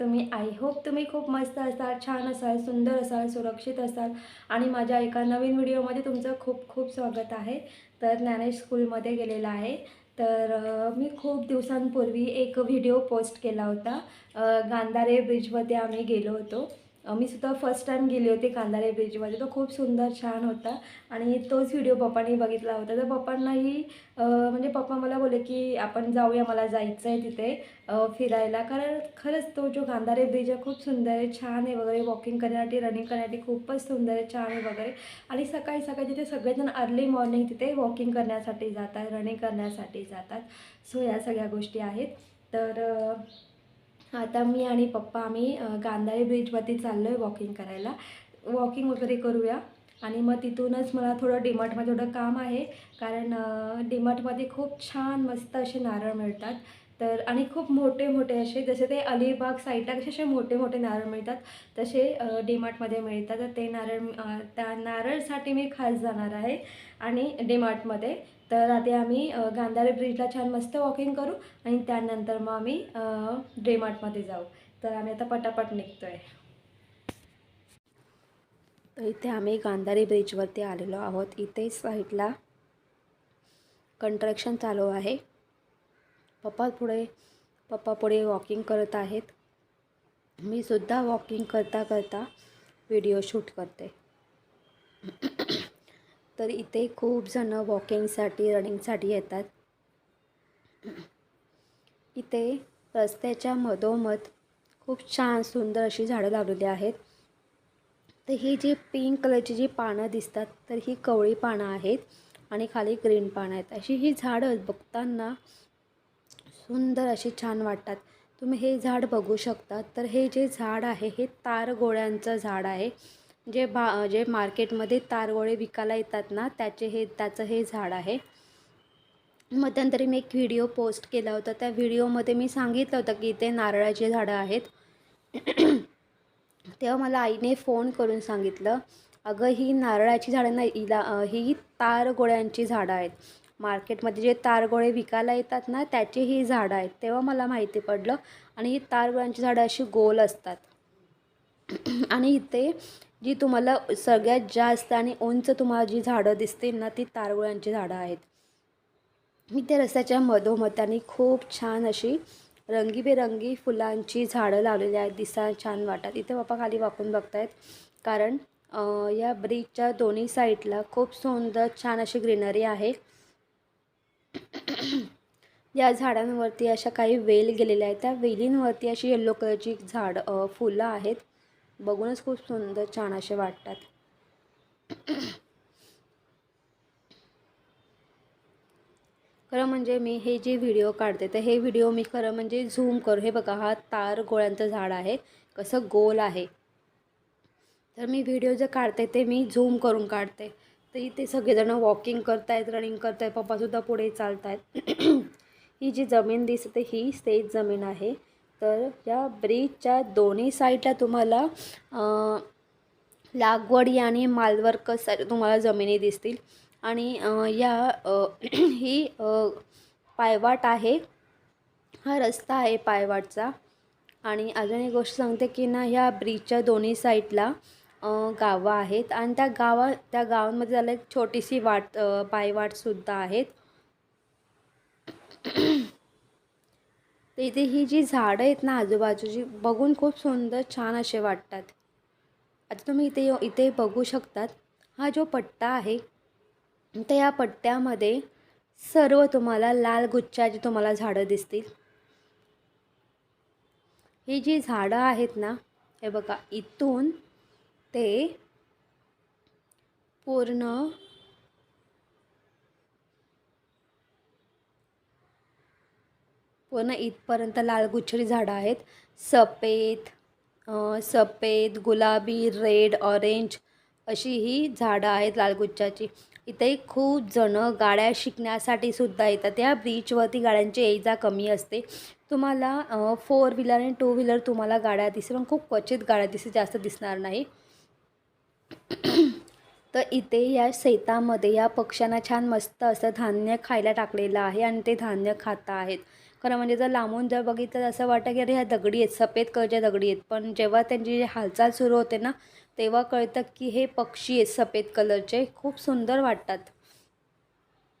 तुम्ही I hope तुम्ही खूप मस्त असाल छान असाल सुंदर असाल सुरक्षित असाल. आणि माझ्या एका नवीन व्हिडिओमध्ये तुमचं खूप खूप स्वागत आहे. तर ज्ञानेश स्कूलमध्ये गेलेला आहे. तर मी खूप दिवसांपूर्वी एक व्हिडिओ पोस्ट केला होता. गांधारे ब्रिजमध्ये आम्ही गेलो होतो. मी सुद्धा फर्स्ट टाईम गेले होते गांधारे ब्रिजमध्ये तो खूप सुंदर छान होता. आणि तोच व्हिडिओ पप्पांनी बघितला होता. तर पप्पांनाही म्हणजे पप्पा मला बोलले की आपण जाऊया मला जायचं आहे तिथे फिरायला. कारण खरंच तो जो गांधारे ब्रिज आहे खूप सुंदर आहे छान आहे वगैरे. वॉकिंग करण्यासाठी रनिंग करण्यासाठी खूपच सुंदर आहे छान आहे वगैरे. आणि सकाळी सकाळी तिथे सगळेजण अर्ली मॉर्निंग तिथे वॉकिंग करण्यासाठी जातात रनिंग करण्यासाठी जातात. सो या सगळ्या गोष्टी आहेत. तर आता मी आणि पप्पा आम्ही अ, गांधारी ब्रिजवरती चाललो आहे वॉकिंग करायला. वॉकिंग वगैरे करूया. आणि मग तिथूनच मला थोडं डीमार्टमध्ये थोडं काम आहे. कारण डीमार्टमध्ये खूप छान मस्त असे नारळ मिळतात. तर आणि खूप मोठे मोठे असे जसे ते अलिबाग साईडला कसे असे मोठे मोठे नारळ मिळतात तसे डीमार्टमध्ये मिळतात. तर ते नारळ त्या नारळसाठी मी खास जाणार आहे. आणि डीमार्टमध्ये. तर आता आम्ही गांधारे ब्रिजला छान मस्त वॉकिंग करू आणि त्यानंतर मग आम्ही डेमार्टमध्ये जाऊ. तर आम्ही आता पटापट निघतो आहे तर इथे आम्ही गांधारी ब्रिजवरती आलेलो आहोत. इथे साईडला कंस्ट्रक्शन चालू आहे. पप्पा पुढे पप्पा पुढे वॉकिंग करत आहेत. मी सुद्धा वॉकिंग करता करता व्हिडिओ शूट करते. तर इथे खूप जण वॉकिंगसाठी रनिंगसाठी येतात. इथे रस्त्याच्या मधोमध खूप छान सुंदर अशी झाडं लावलेली आहेत. तर ही जी पिंक कलरची जी पानं दिसतात तर ही कवळी पानं आहेत आणि खाली ग्रीन पानं आहेत. अशी ही झाडं बघताना सुंदर अशी छान वाटतात. तुम्ही हे झाड बघू शकता. तर हे जे झाड आहे हे तारगोळ्यांचं झाड आहे. जे भा जे मार्केटमध्ये तारगोळे विकायला येतात ना त्याचे हे त्याचं हे झाड आहे. मध्यंतरी मी एक व्हिडिओ पोस्ट केला होता. त्या व्हिडिओमध्ये मी सांगितलं होतं की इथे नारळाची झाडं आहेत. तेव्हा मला आईने फोन करून सांगितलं अगं ही नारळाची झाडं नाही इला ही तारगोळ्यांची झाडं आहेत. मार्केटमध्ये जे तारगोळे विकायला येतात ना त्याची ही झाडं आहेत. तेव्हा मला माहिती पडलं. आणि ही तारगोळ्यांची झाडं अशी गोल असतात. आणि इथे जी तुम्हाला सगळ्यात जास्त आणि उंच तुम्हाला जी झाडं दिसतील ना ती तारगुळांची झाडं आहेत. मी त्या रस्त्याच्या मधोमध खूप छान अशी रंगीबेरंगी फुलांची झाडं लावलेली आहेत. दिसा छान वाटतात. इथे बाप्पा खाली वाकून बघतायत. कारण या ब्रिजच्या दोन्ही साईडला खूप सुंदर छान अशी ग्रीनरी आहे. या झाडांवरती अशा काही वेल गेलेल्या आहेत. त्या वेलींवरती अशी येल्लो कलरची झाड फुलं आहेत. बघूनच खूप सुंदर छान असे वाटतात. खरं म्हणजे मी हे जे व्हिडिओ काढते तर हे व्हिडिओ मी खरं म्हणजे झूम करू. हे बघा हा तार गोळ्यांचं झाड आहे. कसं गोल आहे. तर मी व्हिडिओ जे काढते ते मी झूम करून काढते. तर इथे सगळेजण वॉकिंग करतायत रनिंग करतायत पप्पासुद्धा पुढे चालत आहेत ही जी जमीन दिसते ही स्टेज जमीन आहे. तर या ब्रिजच्या दोन्ही साईडला तुम्हाला लागवडी आणि मालवर्क तुम्हाला जमिनी दिसतील. आणि या ही पायवाट आहे. हा रस्ता आहे पायवाटचा. आणि अजून एक गोष्ट सांगते की ना ह्या ब्रिजच्या दोन्ही साईडला गावं आहेत. आणि त्या गावा त्या गावांमध्ये झालं एक छोटीशी वाट पायवाटसुद्धा आहेत. तर इथे ही जी झाडं आहेत ना आजूबाजूची बघून खूप सुंदर छान असे वाटतात. आता तुम्ही इथे इथे बघू शकतात. हा जो पट्टा आहे तर या पट्ट्यामध्ये सर्व तुम्हाला लाल गुच्छाची तुम्हाला झाडं दिसतील. ही जी झाडं आहेत ना हे बघा इथून ते पूर्ण पूर्ण इथपर्यंत लालगुच्छची झाडं आहेत. सफेद सफेद गुलाबी रेड ऑरेंज अशी ही झाडं आहेत लालगुच्छाची. इथे खूप जणं गाड्या शिकण्यासाठी सुद्धा येतात. या ब्रिजवरती गाड्यांची ये जा कमी असते. तुम्हाला फोर व्हीलर आणि टू व्हीलर तुम्हाला गाड्या दिसेल पण खूप क्वचित गाड्या दिसेल जास्त दिसणार नाही. तर इथे या शेतामध्ये या पक्ष्यांना छान मस्त असं धान्य खायला टाकलेलं आहे आणि ते धान्य खाता आहेत. खरं म्हणजे जर लांबून जर बघितलं तर असं वाटतं की अरे ह्या दगडी आहेत सफेद कलरच्या दगडी आहेत. पण जेव्हा त्यांची हालचाल सुरू होते ना तेव्हा कळतं की हे पक्षी आहेत सफेद कलरचे. खूप सुंदर वाटतात.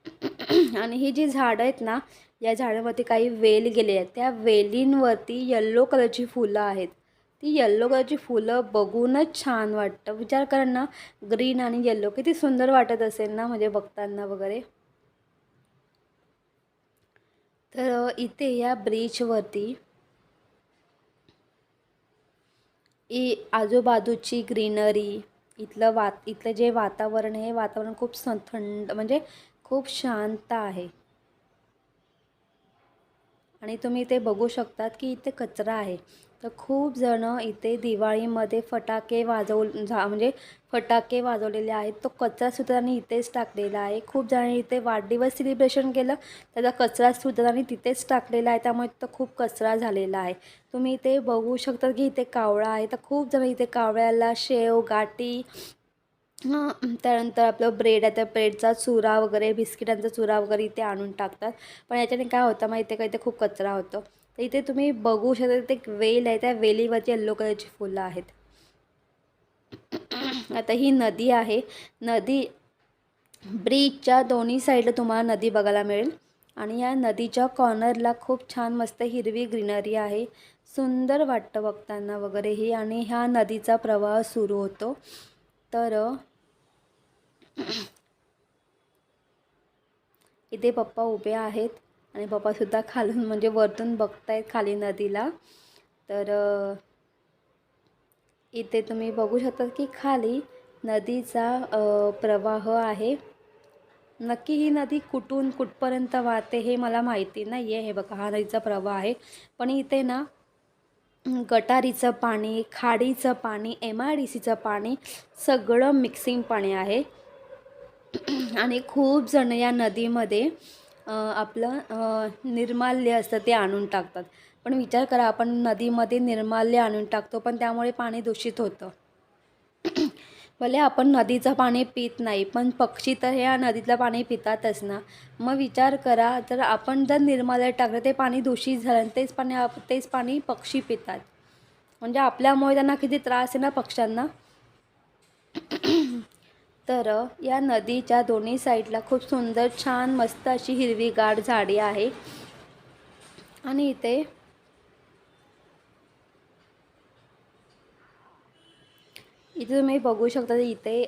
आणि ही जी झाडं आहेत ना या झाडावरती काही वेल गेले आहेत. त्या वेलींवरती येल्लो कलरची फुलं आहेत. ती येल्लो कलरची फुलं बघूनच छान वाटतं. विचार करा ना ग्रीन आणि येल्लो किती सुंदर वाटत असेल ना म्हणजे बघताना वगैरे. तर इथे या ब्रिजवरती इ आजूबाजूची ग्रीनरी इथलं वात इथलं जे वातावरण आहे हे वातावरण खूप स थंड म्हणजे खूप शांत आहे. आणि तुम्ही इथे बघू शकतात की इथे कचरा आहे. तर खूप जणं इथे दिवाळीमध्ये फटाके वाजव झा म्हणजे फटाके वाजवलेले आहेत. तो कचरासुद्धा त्यांनी इथेच टाकलेला आहे. खूप जणांनी इथे वाढदिवस सेलिब्रेशन केलं त्याचा कचरासुद्धा त्यांनी तिथेच टाकलेला आहे. त्यामुळे तो खूप कचरा झालेला आहे. तुम्ही इथे बघू शकता की इथे कावळा आहे. तर खूप जण इथे कावळ्याला शेव गाठी त्यानंतर आपलं ब्रेड आहे तर ब्रेडचा चुरा वगैरे बिस्किटांचा चुरा वगैरे इथे आणून टाकतात. पण याच्याने काय होतं माहिती आहे का इथे खूप कचरा होतो. तर इथे तुम्ही बघू शकता इथे एक वेल आहे त्या वेलीवरती येल्लो कलरची फुलं आहेत. आता ही नदी आहे. नदी ब्रिजच्या दोन्ही साईडला तुम्हाला नदी बघायला मिळेल. आणि या नदीच्या कॉर्नरला खूप छान मस्त हिरवी ग्रीनरी आहे. सुंदर वाटतं बघताना वगैरेही. आणि ह्या नदीचा प्रवाह सुरू होतो. तर इथे पप्पा उभे आहेत आणि पप्पासुद्धा खालून म्हणजे वरतून बघतायत खाली नदीला. तर इथे तुम्ही बघू शकता की खाली नदीचा प्रवाह आहे. नक्की ही नदी कुठून कुठपर्यंत वाहते हे मला माहिती नाही आहे हे बघा हा नदीचा प्रवाह आहे. पण इथे ना गटारीचं पाणी खाडीचं पाणी एम आय डी सीचं पाणी सगळं मिक्सिंग पाणी आहे. आणि खूप जण या नदीमध्ये आपलं निर्माल्य असतं ते आणून टाकतात. पण विचार करा आपण नदीमध्ये निर्माल्य आणून टाकतो पण त्यामुळे पाणी दूषित होतं. भले आपण नदीचं पाणी पित नाही पण पक्षी तर ह्या नदीतलं पाणी पितातच ना. मग विचार करा जर आपण जर निर्माल्य टाकलं ते पाणी दूषित झालं तेच पाणी आप तेच पाणी पक्षी पितात. म्हणजे आपल्यामुळे त्यांना किती त्रास आहे ना पक्ष्यांना? तर या नदीच्या दोन्ही साईडला खूप सुंदर छान मस्त अशी हिरवीगार झाडी आहे. आणि इथे इथे तुम्ही बघू शकता इथे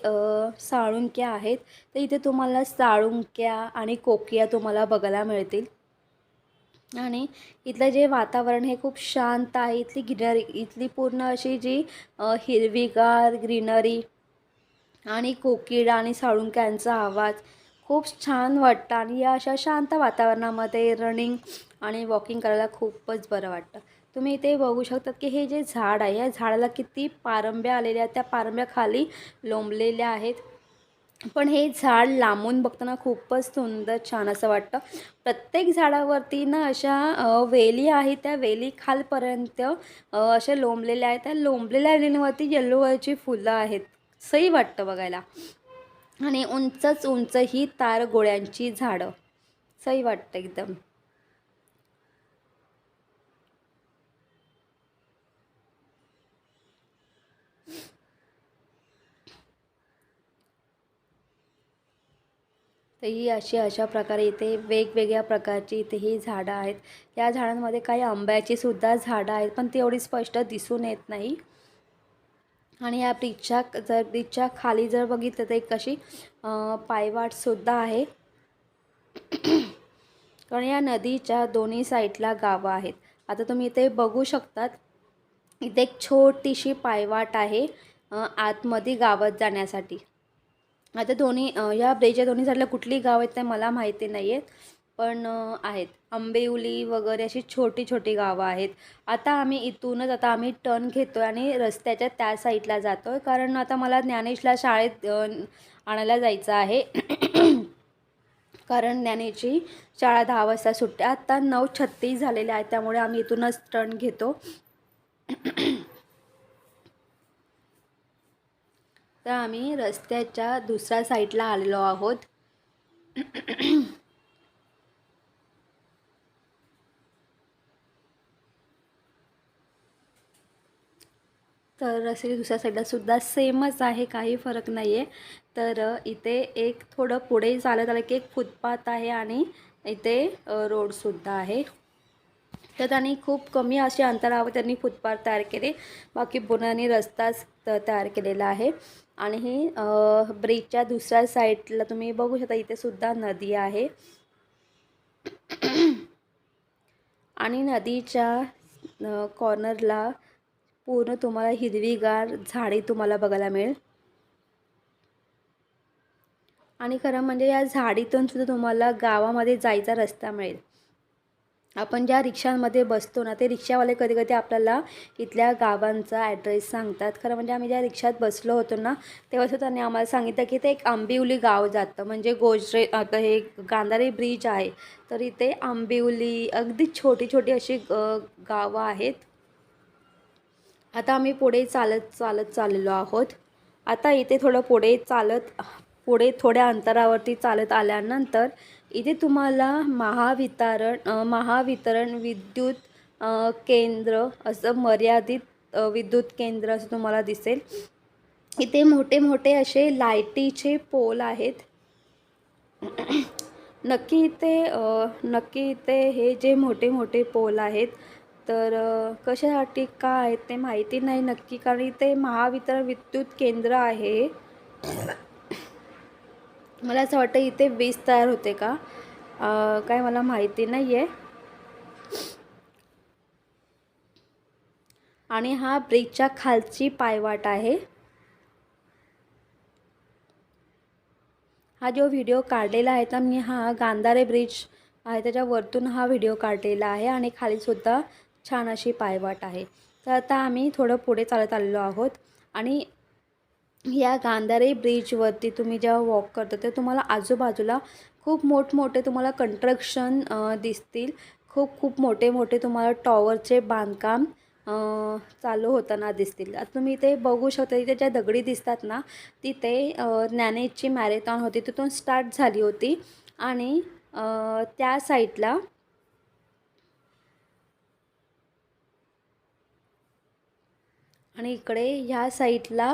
साळुंक्या आहेत. तर इथे तुम्हाला साळुंक्या आणि कोकिया तुम्हाला बघायला मिळतील. आणि इथलं जे वातावरण हे खूप शांत आहे. इथली ग्रीनरी इथली पूर्ण अशी जी हिरवीगार ग्रीनरी आणि कोकिळ आणि साळुंक्यांचा आवाज खूप छान वाटतं. आणि या अशा शांत वातावरणामध्ये रनिंग आणि वॉकिंग करायला खूपच बरं वाटतं. तुम्ही इथे बघू शकतात की हे जे झाड आहे या झाडाला किती पारंब्या आलेल्या आहेत. त्या पारंब्या खाली लोंबलेल्या आहेत. पण हे झाड लांबून बघताना खूपच सुंदर छान असं वाटतं. प्रत्येक झाडावरती ना अशा वेली आहेत. त्या वेली खालपर्यंत अशा लोंबलेल्या आहेत. त्या लोंबलेल्या वेलींवरती येल्लो कलरची फुलं आहेत. सही वाटतं बघायला. आणि उंचच उंच ही तार गोळ्यांची झाडं. सही वाटतं एकदम. तर ही अशी अशा प्रकारे इथे वेगवेगळ्या प्रकारची इथे ही झाडं आहेत. या झाडांमध्ये काही आंब्याची सुद्धा झाडं आहेत पण ती एवढी स्पष्ट दिसून येत नाही. आणि या ब्रिजच्या जर ब्रिजच्या खाली जर बघितलं तर एक अशी पायवाटसुद्धा आहे. कारण या नदीच्या दोन्ही साईडला गावं आहेत. आता तुम्ही इथे बघू शकतात इथे एक छोटीशी पायवाट आहे आतमध्ये गावात जाण्यासाठी. आता दोन्ही या ब्रिजच्या दोन्ही साईडला कुठली गाव आहेत ते मला माहिती नाही आहेत पण आहेत. आंबेउली वगैरे अशी छोटी छोटी गावं आहेत. आता आम्ही इथूनच आता आम्ही टर्न घेतो आहे आणि रस्त्याच्या त्या साईडला जातो आहे कारण आता मला ज्ञानेशला शाळेत आणायला जायचं आहे. कारण ज्ञानेची शाळा दहा वाजता सुटते. आत्ता नऊ छत्तीस झालेल्या आहेत त्यामुळे आम्ही इथूनच टर्न घेतो. तर आम्ही रस्त्याच्या दुसऱ्या साईडला आलेलो आहोत. तर रस्त्याच्या दुसऱ्या साईडलासुद्धा सेमच आहे काही फरक नाही आहे तर इथे एक थोडं पुढे चालत आलं की एक फुटपाथ आहे आणि इथे रोडसुद्धा आहे. तर त्यांनी खूप कमी असे अंतरावर त्यांनी फुटपाथ तयार केले. बाकी पुण्याने रस्ताच तयार केलेला आहे. आणि ही ब्रिजच्या दुसऱ्या साईडला तुम्ही बघू शकता इथेसुद्धा नदी आहे. आणि नदीच्या कॉर्नरला पूर्ण तुम्हाला हिरवीगार झाडे तुम्हाला बघायला मिळेल. आणि खरं म्हणजे या झाडीतून सुद्धा तुम्हाला गावामध्ये जायचा रस्ता मिळेल. आपण ज्या रिक्षांमध्ये बसतो ना ते रिक्षावाले कधी कधी आपल्याला इथल्या गावांचा ॲड्रेस सांगतात. खरं म्हणजे आम्ही ज्या रिक्षात बसलो होतो ना तेव्हा सुद्धा त्यांनी आम्हाला सांगितलं की ते एक आंबिवली गाव जातं. म्हणजे गोजरे आता हे गांधारी ब्रिज आहे. तर इथे आंबिवली अगदी छोटी छोटी अशी गावं आहेत. आता आम्ही पुढे चालत चालत चाललेलो आहोत. आता इथे थोडं पुढे चालत पुढे थोड्या अंतरावरती चालत आल्यानंतर इथे तुम्हाला महावितरण महावितरण विद्युत केंद्र असं मर्यादित विद्युत केंद्र असं तुम्हाला दिसेल. इथे मोठे मोठे असे लायटीचे पोल आहेत. नक्की इथे नक्की इथे हे जे मोठे मोठे पोल आहेत तर कशासाठी का आहेत ते माहिती नाही नक्की कारण इथे महावितरण विद्युत केंद्र आहे. मला असं वाटतं इथे वीज तयार होते का? काय मला माहिती नाही आहे आणि हा ब्रिजच्या खालची पायवाट आहे. हा जो व्हिडिओ काढलेला आहे ना मी हा गांधारे ब्रिज आहे त्याच्यावरतून हा व्हिडिओ काढलेला आहे आणि खालीसुद्धा छान अशी पायवाट आहे. तर आता आम्ही थोडं पुढे चालत आलेलो आहोत आणि या गांधारे ब्रिजवरती तुम्ही जेव्हा वॉक करता तेव्हा तुम्हाला आजूबाजूला खूप मोठमोठे तुम्हाला कंस्ट्रक्शन दिसतील. खूप खूप मोठे मोठे तुम्हाला टॉवरचे बांधकाम चालू होताना दिसतील. आता तुम्ही इथे बघू शकता इथे ज्या दगडी दिसतात ना तिथे ज्ञानेशची मॅरेथॉन होती तिथून स्टार्ट झाली होती. आणि त्या साईडला आणि इकडे ह्या साईडला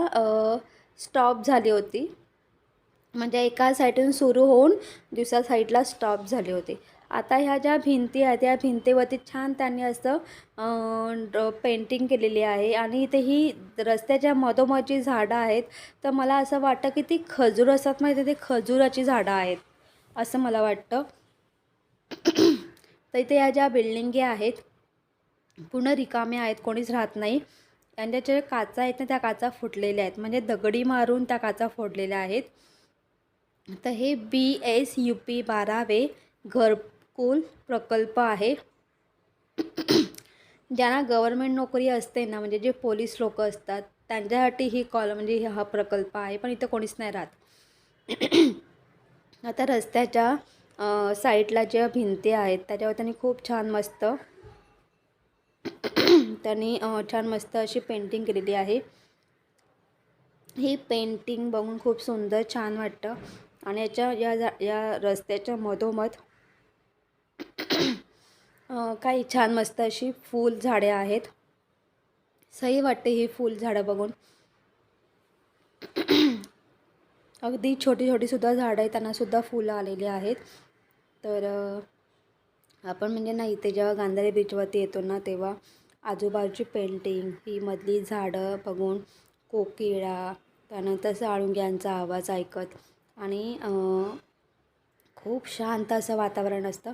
स्टॉप झाली होती. म्हणजे एका साईडून सुरू होऊन दुसऱ्या साईडला स्टॉप झाली होती. आता ह्या ज्या भिंती आहेत त्या भिंतीवरती छान त्यांनी असं पेंटिंग केलेली आहे. आणि इथे ही रस्त्याच्या मधोमध जी झाडं आहेत तर मला असं वाटतं की ती खजूर असतात माहिती ते खजुराची झाडं आहेत असं मला वाटतं. तर इथे ह्या ज्या बिल्डिंगी आहेत पूर्ण रिकाम्या आहेत कोणीच राहत नाही. त्यांच्या ज्या काचा आहेत ना त्या काचा फुटलेल्या आहेत. म्हणजे दगडी मारून त्या काचा फोडलेल्या आहेत. तर हे बी एस यू पी बारावे घरकुल प्रकल्प आहे. ज्यांना गव्हर्मेंट नोकरी असते ना म्हणजे जे पोलीस लोक असतात त्यांच्यासाठी ही कॉल म्हणजे हा प्रकल्प आहे. पण इथं कोणीच नाही राहत. आता रस्त्याच्या साईडला ज्या भिंती आहेत त्याच्यावर त्यांनी खूप छान मस्त त्यांनी छान मस्त अशी पेंटिंग केलेली आहे. ही पेंटिंग बघून खूप सुंदर छान वाटतं. आणि याच्या या झा या रस्त्याच्या मधोमध काही छान मस्त अशी फूल झाडे आहेत. सही वाटते ही फूल झाडं बघून. अगदी छोटी छोटीसुद्धा झाडं आहेत त्यांनासुद्धा फुलं आलेली आहेत. तर आपण म्हणजे ना इथे जेव्हा गांधारी बीचवरती येतो ना तेव्हा आजूबाजूची पेंटिंग ही मधली झाडं बघून कोकिळा त्यानंतर साळुंग्यांचा आवाज ऐकत आणि खूप शांत असं वातावरण असतं.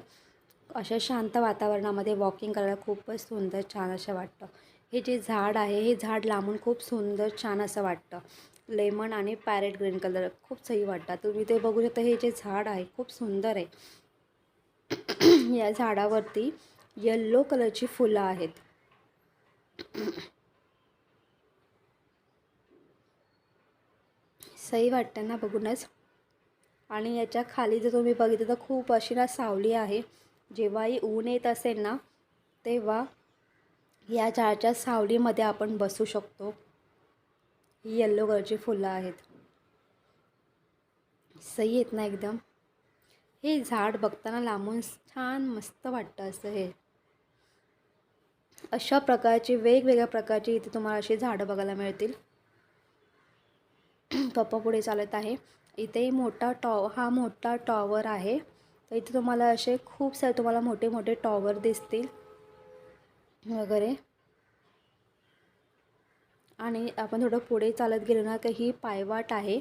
अशा शांत वातावरणामध्ये वॉकिंग करायला खूपच सुंदर छान असं वाटतं. हे जे झाड आहे हे झाड लांबून खूप सुंदर छान असं वाटतं. लेमन आणि पॅरेट ग्रीन कलर खूप सही वाटतात. तुम्ही ते बघू शकता हे जे झाड आहे खूप सुंदर आहे. या झाडावरती येल्लो कलरची फुलं आहेत. सही वाटतं ना बघूनच. आणि याच्या खाली जर तुम्ही बघितलं तर खूप अशी ना सावली आहे. जेव्हाही ऊन येत असेल ना तेव्हा या झाडच्या सावलीमध्ये आपण बसू शकतो. ही येल्लो कलरची फुलं आहेत. सही आहेत ना एकदम. हे झाड बघताना लांबून छान मस्त वाटतं असं हे. अशा प्रकारची वेगवेगळ्या प्रकारची इथे तुम्हाला अशी झाडं बघायला मिळतील. पप्पा पुढे चालत आहे. इथे मोठा टॉ हा मोठा टॉवर आहे. तर इथे तुम्हाला असे खूप सारे तुम्हाला मोठे मोठे टॉवर दिसतील. वगैरे. आणि आपण थोडं पुढे चालत गेलो ना तर ही पायवाट आहे.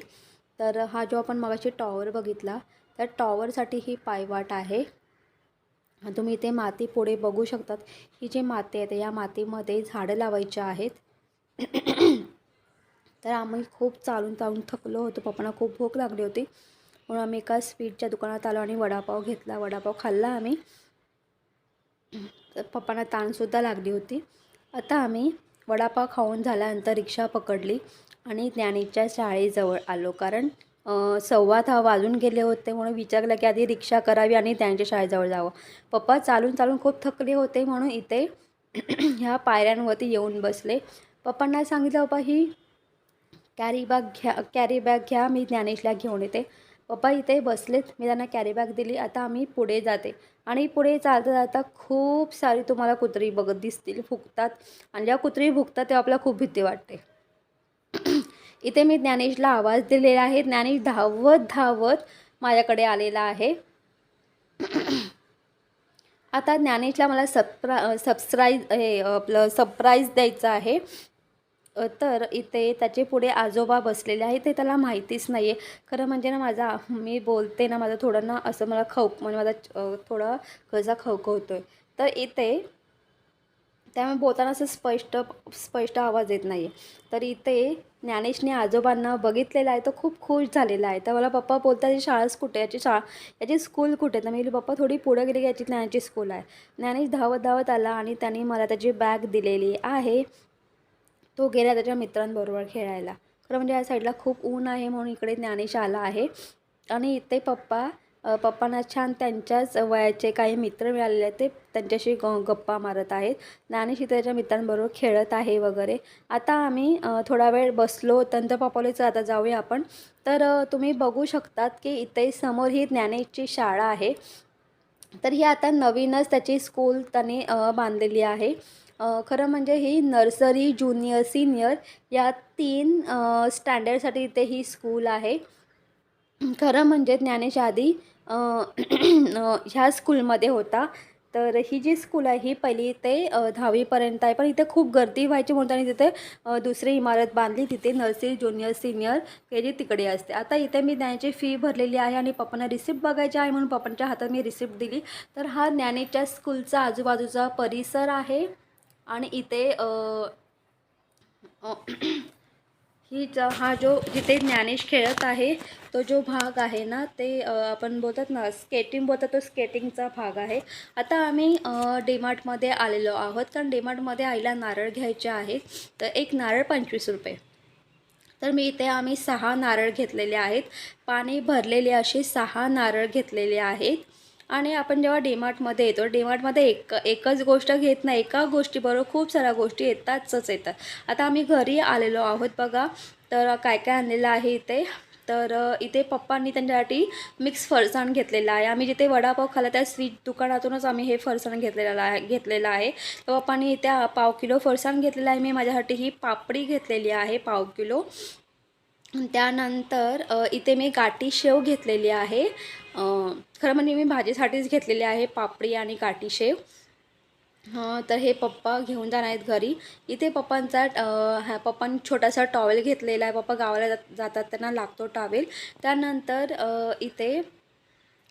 तर हा जो आपण मगाशी टॉवर बघितला त्या टॉवरसाठी ही पायवाट आहे. तुम्ही इथे माती पुढे बघू शकतात. ही जी माती आहे या मातीमध्ये झाडं लावायची आहेत. तर आम्ही खूप चालून चालून थकलो होतो. पप्पांना खूप भूक लागली होती. म्हणून आम्ही एका स्वीटच्या दुकानात आलो आणि वडापाव घेतला. वडापाव खाल्ला आम्ही. तर पप्पांना ताणसुद्धा लागली होती. आता आम्ही वडापाव खाऊन झाल्यानंतर रिक्षा पकडली आणि ज्ञानीच्या शाळेजवळ आलो. कारण सव्वा दहा वाजून गेले होते म्हणून विचारलं की आधी रिक्षा करावी आणि त्यांच्या शाळेजवळ जावं. पप्पा चालून चालून खूप थकले होते म्हणून इथे ह्या पायऱ्यांवरती येऊन बसले. पप्पांना सांगितलं पप्पा ही कॅरी बॅग घ्या कॅरी बॅग घ्या मी ज्ञानेशला घेऊन येते. पप्पा इथे बसलेत मी त्यांना कॅरी बॅग दिली आता आम्ही पुढे जाते. आणि पुढे चालता जाता खूप सारी तुम्हाला कुत्री बघत दिसतील फुकतात आणि ज्या कुत्री फुकतात तेव्हा आपल्याला खूप भीती वाटते. इथे मी ज्ञानेशला आवाज दिलेला आहे. ज्ञानेश धावत धावत माझ्याकडे आलेला आहे. आता ज्ञानेशला मला सप्रा सबस्क्राईज हे आपलं सरप्राईज द्यायचं आहे. तर इथे त्याचे पुढे आजोबा बसलेले आहे ते त्याला माहितीच नाही आहे खरं म्हणजे ना माझा मी बोलते ना माझं थोडं ना असं मला खवक म्हणजे माझा थोडा घसा खवखवतो आहे तर इथे त्यामुळे बोलताना असं स्पष्ट स्पष्ट आवाज येत नाही आहे तर इथे ज्ञानेशने आजोबांना बघितलेलं आहे तर खूप खुश झालेला आहे. तर मला पप्पा बोलतात याची शाळाच कुठे याची शाळा याची स्कूल कुठे तर मी पप्पा थोडी पुढे गेली की याची ज्ञानाची स्कूल आहे. ज्ञानेश धावत धावत आला आणि त्यांनी मला त्याची बॅग दिलेली आहे. तो गेला त्याच्या मित्रांबरोबर खेळायला. खरं म्हणजे या साईडला खूप ऊन आहे म्हणून इकडे ज्ञानेश आला आहे. आणि इथे पप्पा पप्पांना छान त्यांच्याच वयाचे काही मित्र मिळालेले आहेत ते त्यांच्याशी ग गप्पा मारत आहेत. ज्ञानेशी त्याच्या मित्रांबरोबर खेळत आहे वगैरे. आता आम्ही थोडा वेळ बसलो तंत्र पप्पालेचं आता जाऊया आपण. तर तुम्ही बघू शकतात की इथे समोर ही ज्ञानेशची शाळा आहे. तर ही आता नवीनच त्याची स्कूल त्याने बांधलेली आहे. खरं म्हणजे ही नर्सरी ज्युनियर सिनियर या तीन स्टँडर्डसाठी इथे ही स्कूल आहे. खरं म्हणजे ज्ञानेश आधी ह्या स्कूलमध्ये होता. तर ही जी स्कूल आहे ही पहिली ते दहावीपर्यंत आहे. पण इथे खूप गर्दी व्हायची म्हणून त्यांनी तिथे दुसरी इमारत बांधली. तिथे nursery junior senior K G तिकडे असते. आता इथे मी ज्ञानाची फी भरलेली आहे आणि पप्पांना रिसिप्ट बघायची आहे म्हणून पप्पांच्या हातात मी रिसिप्ट दिली. तर हा ज्ञानेच्या स्कूलचा आजूबाजूचा परिसर आहे. आणि इथे ही ज हा जो जिथे ज्ञानेश खेळत आहे तो जो भाग आहे ना ते आपण बोलतात ना स्केटिंग बोलतात तो स्केटिंगचा भाग आहे. आता आम्ही डीमार्टमध्ये आलेलो आहोत. कारण डीमार्टमध्ये आईला नारळ घ्यायचे आहेत तर एक नारळ पंचवीस रुपये. तर मी इथे आम्ही सहा नारळ घेतलेले आहेत. पाणी भरलेले असे सहा नारळ घेतलेले आहेत. आणि आपण जेव्हा डीमार्टमध्ये येतो डीमार्टमध्ये एक एकच गोष्ट घेत नाही एका गोष्टीबरोबर खूप साऱ्या गोष्टी येतातच येतात. आता आम्ही घरी आलेलो आहोत बघा तर काय काय आणलेलं आहे इथे? तर इथे पप्पांनी त्यांच्यासाठी मिक्स फरसाण घेतलेलं आहे. आम्ही जिथे वडापाव खाल्ला त्या स्वीट दुकानातूनच आम्ही हे फरसाण घेतलेलं आहे घेतलेलं आहे. तर पप्पांनी इथे पाव किलो फरसाण घेतलेलं आहे. मी माझ्यासाठी ही पापडी घेतलेली आहे पाव किलो. त्यानंतर इथे मी गाठी शेव घेतलेली आहे. खरं म्हणजे मी भाजीसाठीच घेतलेली आहे पापडी आणि गाठी शेव तर हे पप्पा घेऊन जाणार आहेत घरी. इथे पप्पांचा ह्या पप्पांनी छोटासा टॉवेल घेतलेला आहे. पप्पा गावाला जात जातात त्यांना लागतो टॉवेल त्यानंतर इथे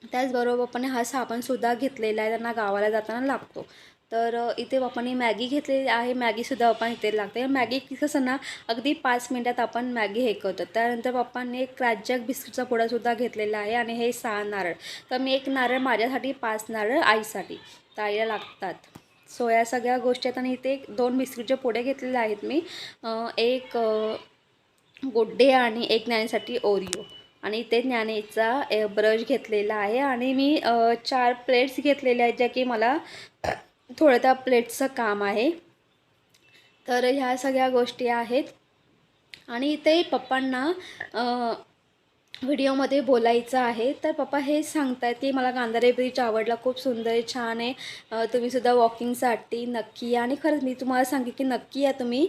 त्याचबरोबर पप्पाने हा साबणसुद्धा घेतलेला आहे. त्यांना गावाला जाताना लागतो. तर इथे पप्पांनी मॅगी घेतलेली आहे. मॅगीसुद्धा आपण इथे लागते. मॅगी कसं ना अगदी पाच मिनटात आपण मॅगी हे करतो. त्यानंतर पप्पांनी एक क्रॅजॅक बिस्किटचा पुडासुद्धा घेतलेला आहे आणि हे सहा नारळ. तर मी एक नारळ माझ्यासाठी पाच नारळ आईसाठी तर आईला लागतात. सो या सगळ्या गोष्टी आहेत आणि इथे दोन बिस्किटचे पुढे घेतलेले आहेत मी. एक गोड्डे आणि एक ज्ञानेसाठी ओरिओ. आणि इथे ज्ञानेचा ब्रश घेतलेला आहे. आणि मी चार प्लेट्स घेतलेल्या आहेत ज्या की मला थोडं त्या प्लेटचं काम आहे. तर ह्या सगळ्या गोष्टी आहेत. आणि ते पप्पांना व्हिडिओमध्ये बोलायचं आहे. तर पप्पा हे सांगतायत की मला गांधारे ब्रिज आवडला खूप सुंदर आहे छान आहे. तुम्हीसुद्धा वॉकिंगसाठी नक्की या. आणि खरंच मी तुम्हाला सांगेन की नक्की या तुम्ही.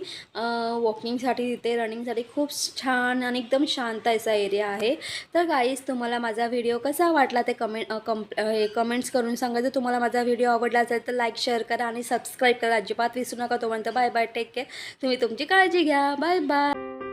वॉकिंगसाठी तिथे रनिंगसाठी खूप छान आणि एकदम शांत असा एरिया आहे. तर गाईज तुम्हाला माझा व्हिडिओ कसा वाटला ते कमेंट कम हे कमेंट्स करून सांगा. जर तुम्हाला माझा व्हिडिओ आवडला असेल तर लाईक शेअर करा आणि सबस्क्राईब करा. अजिबात विसरू नका तोपर्यंत. बाय बाय टेक केअर तुम्ही तुमची काळजी घ्या. Bye bye